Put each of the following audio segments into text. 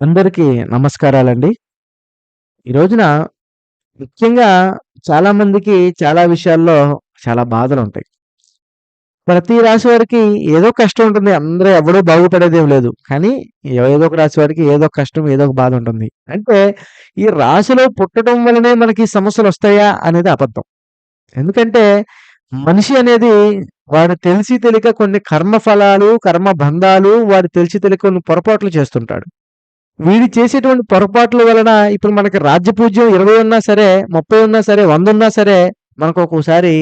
అందరికీ నమస్కారాలండి. ఈ రోజున ముఖ్యంగా చాలా మందికి చాలా విషయాల్లో చాలా బాధలు ఉంటాయి ప్రతి రాశి వారికి ఏదో కష్టం ఉంటుంది. అందరూ ఎవడు బాగుపడేదేం లేదు. కానీ ఏదో ఒక రాశి వారికి ఏదో ఒక కష్టం, ఏదో ఒక బాధ ఉంటుంది. అంటే ఈ రాశిలో పుట్టడం వల్లనే మనకి సమస్యలొస్తాయా అనేది అబద్ధం. ఎందుకంటే మనిషి అనేది వాడు తెలిసి తెలియక కొన్ని కర్మ ఫలాలు, కర్మ బంధాలు వాడు తెలిసి తెలియక కొన్ని పొరపాట్లు చేస్తుంటాడు. వీడు చేసేటువంటి పొరపాట్ల వలన ఇప్పుడు మనకి రాజ్యపూజ్యం 20 ఉన్నా సరే, 30 ఉన్నా సరే, వంద ఉన్నా సరే మనకు ఒక్కోసారి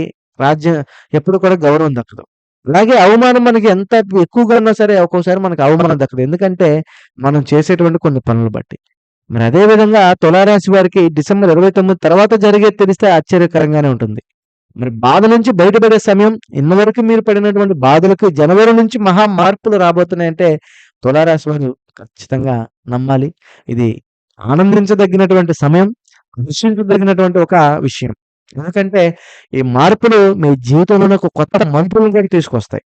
రాజ్యం ఎప్పుడు కూడా గౌరవం దక్కదు. అలాగే అవమానం మనకి ఎంత ఎక్కువగా ఉన్నా సరే ఒక్కోసారి మనకు అవమానం దక్కదు. ఎందుకంటే మనం చేసేటువంటి కొన్ని పనులు బట్టి. మరి అదే విధంగా తులారాశి వారికి డిసెంబర్ 29 తర్వాత జరిగేది తెలిస్తే ఆశ్చర్యకరంగానే ఉంటుంది. మరి బాధ నుంచి బయటపడే సమయం ఇన్నవరకు మీరు పడినటువంటి బాధలకు జనవరి నుంచి మహా మార్పులు రాబోతున్నాయంటే తులారాశి వారు ఖచ్చితంగా నమ్మాలి. ఇది ఆనందించదగినటువంటి సమయం. హర్షించదగినటువంటి ఒక విషయం. ఎందుకంటే ఈ మార్పులు మీ జీవితంలోనే ఒక కొత్త మలుపులను కూడా తీసుకొస్తాయి.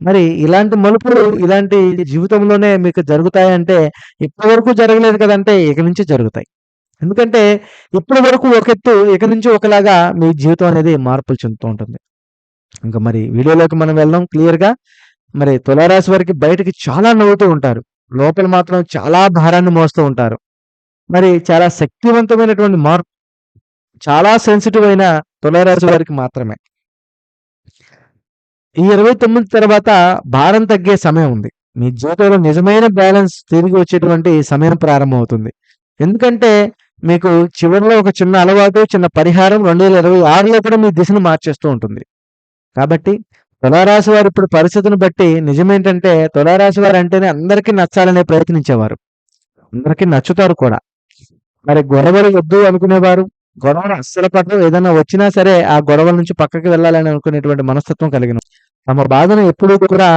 మరి ఇలాంటి మలుపులు ఇలాంటి జీవితంలోనే మీకు జరుగుతాయంటే ఇప్పటి వరకు జరగలేదు కదంటే ఇక నుంచి జరుగుతాయి. ఎందుకంటే ఇప్పటి వరకు ఒక ఎత్తు ఇక నుంచి ఒకలాగా మీ జీవితం అనేది మార్పులు చెందుతూ ఉంటుంది. ఇంకా మరి వీడియోలోకి మనం వెళ్దాం క్లియర్‌గా. మరి తులారాశి వారికి బయటకి చాలా నవ్వుతూ ఉంటారు. లోపల మాత్రం చాలా భారాన్ని మోస్తూ ఉంటారు. మరి చాలా శక్తివంతమైనటువంటి మార్పు చాలా సెన్సిటివ్ అయిన తులారాశి వారికి మాత్రమే. ఈ 29 తర్వాత భారం తగ్గే సమయం ఉంది. మీ జీవితంలో నిజమైన బ్యాలెన్స్ తిరిగి వచ్చేటువంటి సమయం ప్రారంభమవుతుంది. ఎందుకంటే మీకు చివరిలో ఒక చిన్న అలవాటు, చిన్న పరిహారం 2026లో కూడా మీ దిశను మార్చేస్తూ ఉంటుంది. కాబట్టి తులారాశి వారు ఇప్పుడు పరిస్థితిని బట్టి నిజమేంటంటే తులారాశి వారు అంటేనే అందరికీ నచ్చాలనే ప్రయత్నించేవారు. అందరికీ నచ్చుతారు కూడా. మరి గొడవలు వద్దు అనుకునేవారు. గొడవలు అస్సలు పడరు. ఏదైనా వచ్చినా సరే ఆ గొడవల నుంచి పక్కకి వెళ్ళాలని అనుకునేటువంటి మనస్తత్వం కలిగిన తమ బాధను ఎప్పుడూ కూడా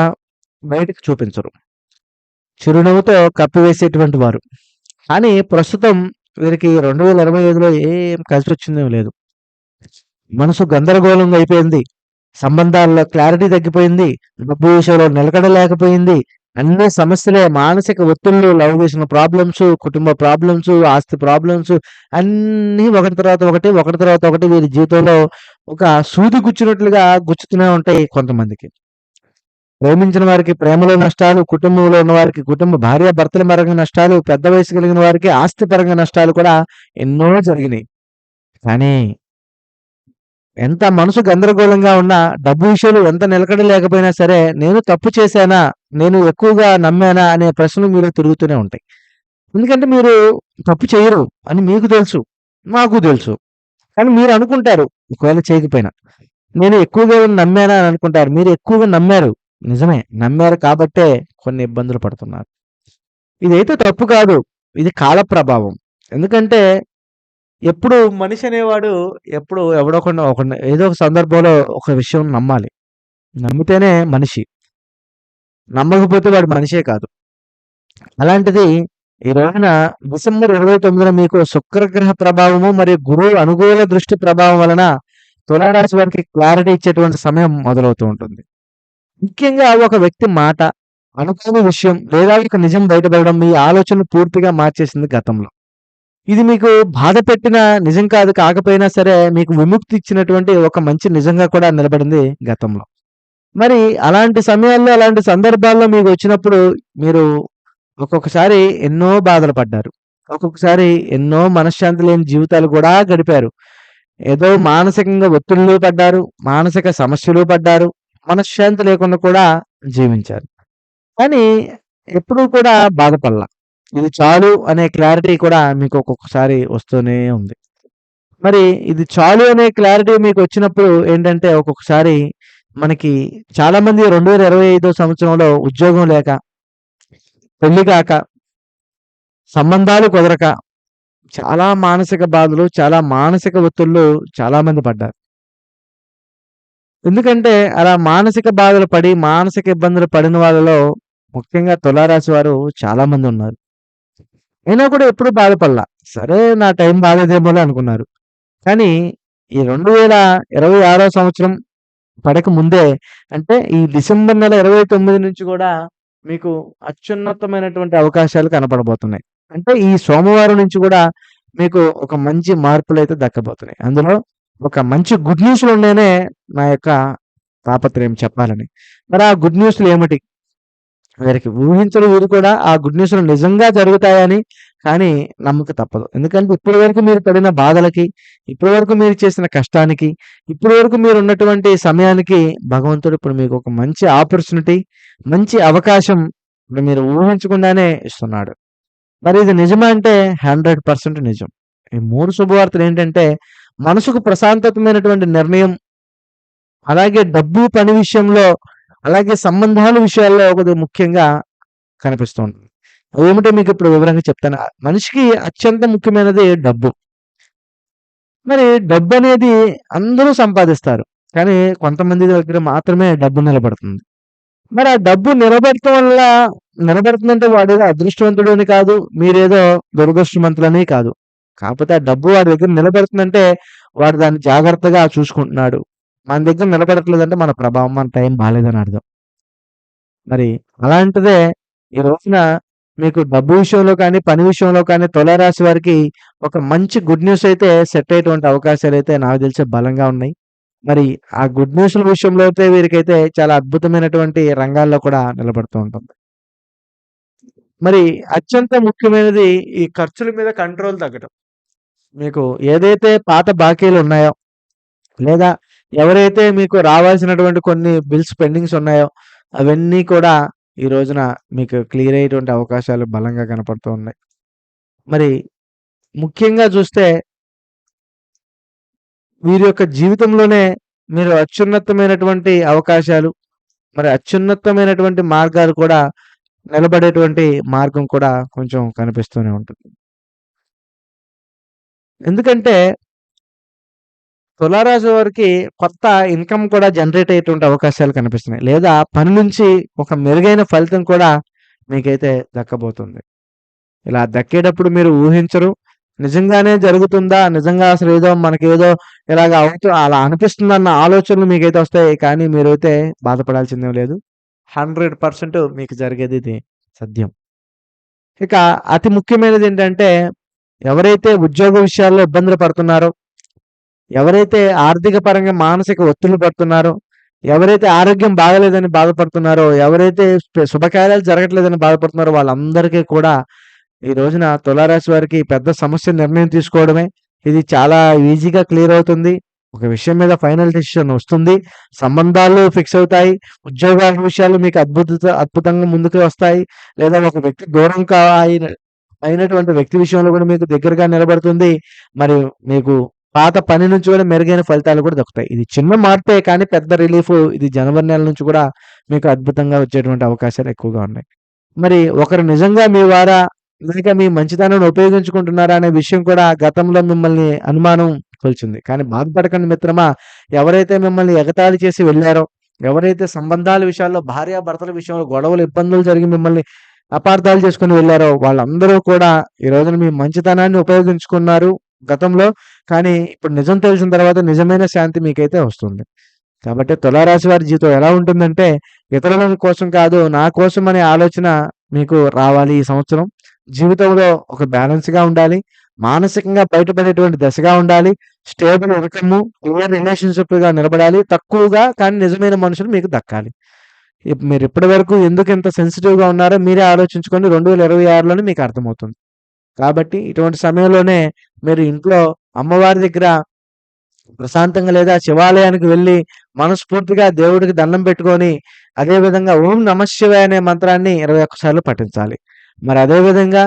బయటకు చూపించరు. చిరునవ్వుతో కప్పివేసేటువంటి వారు. కానీ ప్రస్తుతం వీరికి 2025లో ఏం కలిసి వచ్చిందేం లేదు. మనసు గందరగోళంగా అయిపోయింది. సంబంధాల్లో క్లారిటీ తగ్గిపోయింది. డబ్బు విషయంలో నిలకడలేకపోయింది అన్ని సమస్యలే మానసిక ఒత్తిళ్ళు, లవ్ విషయంలో ప్రాబ్లమ్స్, కుటుంబ ప్రాబ్లమ్స్, ఆస్తి ప్రాబ్లమ్స్ అన్నీ ఒకటి తర్వాత ఒకటి, ఒకటి తర్వాత ఒకటి వీరి జీవితంలో ఒక సూది గుచ్చినట్లుగా గుచ్చుతూనే ఉంటాయి కొంతమందికి. ప్రేమించిన వారికి ప్రేమలో నష్టాలు, కుటుంబంలో ఉన్న వారికి కుటుంబ భార్యాభర్తల పరంగా నష్టాలు, పెద్ద వయసు కలిగిన వారికి ఆస్తి పరంగా నష్టాలు కూడా ఎన్నో జరిగినాయి. కానీ ఎంత మనసు గందరగోళంగా ఉన్నా, డబ్బు విషయంలో ఎంత నిలకడ లేకపోయినా సరే, నేను తప్పు చేశానా? నేను ఎక్కువగా నమ్మానా? అనే ప్రశ్నలు మీరు తిరుగుతూనే ఉంటాయి. ఎందుకంటే మీరు తప్పు చేయరు అని మీకు తెలుసు. మాకు తెలుసు. కానీ మీరు అనుకుంటారు ఒకవేళ చేయకపోయినా. నేను ఎక్కువగా నమ్మానా అని అనుకుంటారు. మీరు ఎక్కువగా నమ్మారు. నిజమే. నమ్మారు కాబట్టే కొన్ని ఇబ్బందులు పడుతున్నారు. ఇదైతే తప్పు కాదు. ఇది కాల ప్రభావం. ఎందుకంటే ఎప్పుడు మనిషి అనేవాడు ఎప్పుడు ఎవడో ఒక ఏదో ఒక సందర్భంలో ఒక విషయం నమ్మాలి. నమ్మితేనే మనిషి. నమ్మకపోతే వాడు మనిషే కాదు. అలాంటిది ఈ రోజున డిసెంబర్ 29న మీకు శుక్రగ్రహ ప్రభావము మరియు గురువు అనుకూల దృష్టి ప్రభావం వలన తులారాశి వారికి క్లారిటీ ఇచ్చేటువంటి సమయం మొదలవుతూ ఉంటుంది. ముఖ్యంగా ఒక వ్యక్తి మాట, అనుకోని విషయం లేదా ఒక నిజం బయటపడడం మీ ఆలోచనలు పూర్తిగా మార్చేసింది గతంలో. ఇది మీకు బాధ పెట్టిన నిజం కాదు కాకపోయినా సరే మీకు విముక్తి ఇచ్చినటువంటి ఒక మంచి నిజంగా కూడా నిలబడింది గతంలో. మరి అలాంటి సమయాల్లో, అలాంటి సందర్భాల్లో మీకు వచ్చినప్పుడు మీరు ఒక్కొక్కసారి ఎన్నో బాధలు పడ్డారు. ఒక్కొక్కసారి ఎన్నో మనశ్శాంతి లేని జీవితాలు కూడా గడిపారు. ఏదో మానసికంగా ఒత్తిడిలో పడ్డారు. మానసిక సమస్యలు పడ్డారు. మనశ్శాంతి లేకుండా కూడా జీవించారు. కానీ ఎప్పుడూ కూడా బాధపడలా. ఇది చాలు అనే క్లారిటీ కూడా మీకు ఒక్కొక్కసారి వస్తూనే ఉంది. మరి ఇది చాలు అనే క్లారిటీ మీకు వచ్చినప్పుడు ఏంటంటే ఒక్కొక్కసారి మనకి చాలామంది 2025 సంవత్సరంలో ఉద్యోగం లేక, పెళ్ళి కాక, సంబంధాలు కుదరక, చాలా మానసిక బాధలు, చాలా మానసిక ఒత్తిడులు చాలా మంది పడ్డారు. ఎందుకంటే అలా మానసిక బాధలు పడి, మానసిక ఇబ్బందులు పడిన వాళ్ళలో ముఖ్యంగా తులారాశి వారు చాలా మంది ఉన్నారు. అయినా కూడా ఎప్పుడు బాధపడలా. సరే నా టైం బాలేదేమోలే అనుకున్నారు. కానీ ఈ 2026 సంవత్సరం పడక ముందే అంటే ఈ డిసెంబర్ నెల 29 నుంచి కూడా మీకు అత్యున్నతమైనటువంటి అవకాశాలు కనపడబోతున్నాయి. అంటే ఈ సోమవారం నుంచి కూడా మీకు ఒక మంచి మార్పులు అయితే దక్కబోతున్నాయి. అందులో ఒక మంచి గుడ్ న్యూస్‌లున్నాయనే నా యొక్క తాపత్రయం చెప్పాలని. మరి ఆ గుడ్ న్యూస్‌లు ఏమిటి? వీరికి ఊహించని వీరు కూడా ఆ గుడ్ న్యూస్‌లు నిజంగా జరుగుతాయని కానీ నమ్మక తప్పదు. ఎందుకంటే ఇప్పటి వరకు మీరు పడిన బాధలకి, ఇప్పటి వరకు మీరు చేసిన కష్టానికి, ఇప్పటి వరకు మీరున్నటువంటి సమయానికి భగవంతుడు ఇప్పుడు మీకు ఒక మంచి ఆపర్చునిటీ, మంచి అవకాశం ఇప్పుడు మీరు ఊహించకుండానే ఇస్తున్నాడు. మరి ఇది నిజమా అంటే 100% నిజం. ఈ మూడు శుభవార్తలు ఏంటంటే మనసుకు ప్రశాంతతమైనటువంటి నిర్ణయం అలాగే డబ్బు, పని విషయంలో, అలాగే సంబంధాల విషయాల్లో ఒకటి ముఖ్యంగా కనిపిస్తూ ఉంటుంది. ఏమిట మీకు ఇప్పుడు వివరంగా చెప్తాను. మనిషికి అత్యంత ముఖ్యమైనది డబ్బు. మరి డబ్బు అనేది అందరూ సంపాదిస్తారు. కానీ కొంతమంది దగ్గర మాత్రమే డబ్బు నిలబడుతుంది. మరి ఆ డబ్బు నిలబడటం వల్ల నిలబడుతుందంటే వాడేదో అదృష్టవంతుడు అని కాదు. మీరేదో దురదృష్టవంతులని కాదు. కాకపోతే ఆ డబ్బు వాడి దగ్గర నిలబెడుతుందంటే వాడు దాన్ని జాగ్రత్తగా చూసుకుంటున్నాడు. మన దగ్గర నిలబడట్లేదంటే మన ప్రభావం, మన టైం బాలేదని అర్థం. మరి అలాంటిదే ఈ రోజున మీకు డబ్బు విషయంలో కానీ, పని విషయంలో కానీ తులారాశి వారికి ఒక మంచి గుడ్ న్యూస్ అయితే సెట్ అయ్యేటువంటి అవకాశాలు అయితే నాకు తెలిసి బలంగా ఉన్నాయి. మరి ఆ గుడ్ న్యూస్‌ల విషయంలో అయితే వీరికైతే చాలా అద్భుతమైనటువంటి రంగాల్లో కూడా నిలబడుతూ ఉంటుంది. మరి అత్యంత ముఖ్యమైనది ఈ ఖర్చుల మీద కంట్రోల్ తగ్గటం. మీకు ఏదైతే పాత బాకీలు ఉన్నాయో లేదా ఎవరైతే మీకు రావాల్సినటువంటి కొన్ని బిల్స్ పెండింగ్స్ ఉన్నాయో, అవన్నీ కూడా ఈ రోజున మీకు క్లియర్ అయ్యేటువంటి అవకాశాలు బలంగా కనపడుతూ ఉన్నాయి. మరి ముఖ్యంగా చూస్తే వీరి యొక్క జీవితంలోనే మీరు అత్యున్నతమైనటువంటి అవకాశాలు, మరి అత్యున్నతమైనటువంటి మార్గాలు కూడా నిలబడేటువంటి మార్గం కూడా కొంచెం కనిపిస్తూనే ఉంటుంది. ఎందుకంటే తులారాశి వారికి కొత్త ఇన్‌కమ్ కూడా జనరేట్ అయ్యేటువంటి అవకాశాలు కనిపిస్తున్నాయి. లేదా పని నుంచి ఒక మెరుగైన ఫలితం కూడా మీకైతే దక్కబోతుంది. ఇలా దక్కేటప్పుడు మీరు ఊహించరు. నిజంగానే జరుగుతుందా? నిజంగా అసలు ఏదో మనకేదో ఇలాగ అవుతూ అలా అనిపిస్తుందన్న ఆలోచనలు మీకైతే వస్తాయి. కానీ మీరైతే బాధపడాల్సిందేం లేదు. 100% మీకు జరిగేది ఇది సత్యం. ఇక అతి ముఖ్యమైనది ఏంటంటే ఎవరైతే ఉద్యోగ విషయాల్లో ఇబ్బందులు పడుతున్నారో, ఎవరైతే ఆర్థిక పరంగా మానసిక ఒత్తిళ్ళు పడుతున్నారో, ఎవరైతే ఆరోగ్యం బాగాలేదని బాధపడుతున్నారో, ఎవరైతే శుభకార్యాలు జరగట్లేదని బాధపడుతున్నారో వాళ్ళందరికీ కూడా ఈ రోజున తులారాశి వారికి పెద్ద సమస్య నిర్ణయం తీసుకోవడమే. ఇది చాలా ఈజీగా క్లియర్ అవుతుంది. ఒక విషయం మీద ఫైనల్ డెసిషన్ వస్తుంది. సంబంధాలు ఫిక్స్ అవుతాయి. ఉద్యోగ విషయాలు మీకు అద్భుత అద్భుతంగా ముందుకు వస్తాయి. లేదా ఒక వ్యక్తి దూరం కా అయిన అయినటువంటి వ్యక్తి విషయంలో కూడా మీకు దగ్గరగా నిలబడుతుంది. మరి మీకు పాత పని నుంచి కూడా మెరుగైన ఫలితాలు కూడా దొరుకుతాయి ఇది చిన్న మార్పే కానీ పెద్ద రిలీఫ్ ఇది జనవరి నెల నుంచి కూడా మీకు అద్భుతంగా వచ్చేటువంటి అవకాశాలు ఎక్కువగా ఉన్నాయి. మరి ఒకరు నిజంగా మీ వారా లేక మీ మంచితనాన్ని ఉపయోగించుకుంటున్నారా అనే విషయం కూడా గతంలో మిమ్మల్ని అనుమానం కొలిచింది. కానీ బాధపడకండి మిత్రమా. ఎవరైతే మిమ్మల్ని ఎగతాళి చేసి వెళ్ళారో ఎవరైతే సంబంధాల విషయాల్లో భార్యాభర్తల విషయంలో గొడవలు, ఇబ్బందులు జరిగి మిమ్మల్ని అపార్థాలు చేసుకొని వెళ్ళారో వాళ్ళందరూ కూడా ఈ రోజున మీ మంచితనాన్ని ఉపయోగించుకున్నారు గతంలో. కానీ ఇప్పుడు నిజం తెలిసిన తర్వాత నిజమైన శాంతి మీకైతే వస్తుంది. కాబట్టి తులారాశి వారి జీవితం ఎలా ఉంటుందంటే ఇతరుల కోసం కాదు నా కోసం అనే ఆలోచన మీకు రావాలి ఈ సంవత్సరం. జీవితంలో ఒక బ్యాలెన్స్‌గా ఉండాలి. మానసికంగా బయటపడేటువంటి దశగా ఉండాలి. స్టేబుల్ ఇన్‌కమ్, క్లియర్ రిలేషన్‌షిప్‌గా నిలబడాలి. తక్కువగా కానీ నిజమైన మనుషులు మీకు దక్కాలి. మీరు ఇప్పటి వరకు ఎందుకు ఇంత సెన్సిటివ్‌గా ఉన్నారో మీరే ఆలోచించుకొని రెండు వేల ఇరవై ఆరులోనే మీకు అర్థమవుతుంది. కాబట్టి ఇటువంటి సమయంలోనే మీరు ఇంట్లో అమ్మవారి దగ్గర ప్రశాంతంగా లేదా శివాలయానికి వెళ్ళి మనస్ఫూర్తిగా దేవుడికి దండం పెట్టుకొని అదేవిధంగా ఓం నమఃశివాయ అనే మంత్రాన్ని ఇరవై ఒక్కసార్లు పఠించాలి. మరి అదే విధంగా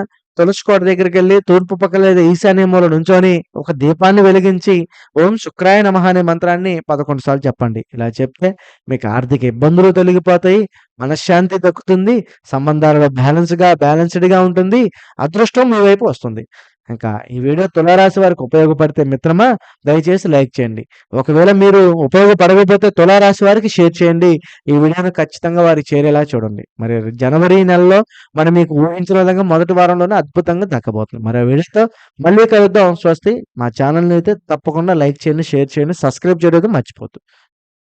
దగ్గరికి వెళ్ళి తూర్పు పక్క లేదా ఈశాన్య మూల నుంచొని ఒక దీపాన్ని వెలిగించి ఓం శుక్రాయ నమః అనే మంత్రాన్ని 11 సార్లు చెప్పండి. ఇలా చెప్తే మీకు ఆర్థిక ఇబ్బందులు తొలగిపోతాయి. మనశ్శాంతి దక్కుతుంది. సంబంధాలలో బ్యాలెన్స్‌గా బ్యాలెన్స్‌డ్‌గా ఉంటుంది. అదృష్టం మీ వైపు వస్తుంది. ఇంకా ఈ వీడియో తులారాశి వారికి ఉపయోగపడితే మిత్రమా దయచేసి లైక్ చేయండి. ఒకవేళ మీరు ఉపయోగపడకపోతే తులారాశి వారికి షేర్ చేయండి. ఈ వీడియోను ఖచ్చితంగా వారికి చేరేలా చూడండి. మరి జనవరి నెలలో మనం మీకు ఊహించిన విధంగా మొదటి వారంలోనే అద్భుతంగా దక్కబోతుంది. మరి వీడియోతో మళ్ళీ కలుద్దాం. స్వస్తి. మా ఛానల్ని అయితే తప్పకుండా లైక్ చేయండి, షేర్ చేయండి, సబ్స్క్రైబ్ చేయడం మర్చిపోతుంది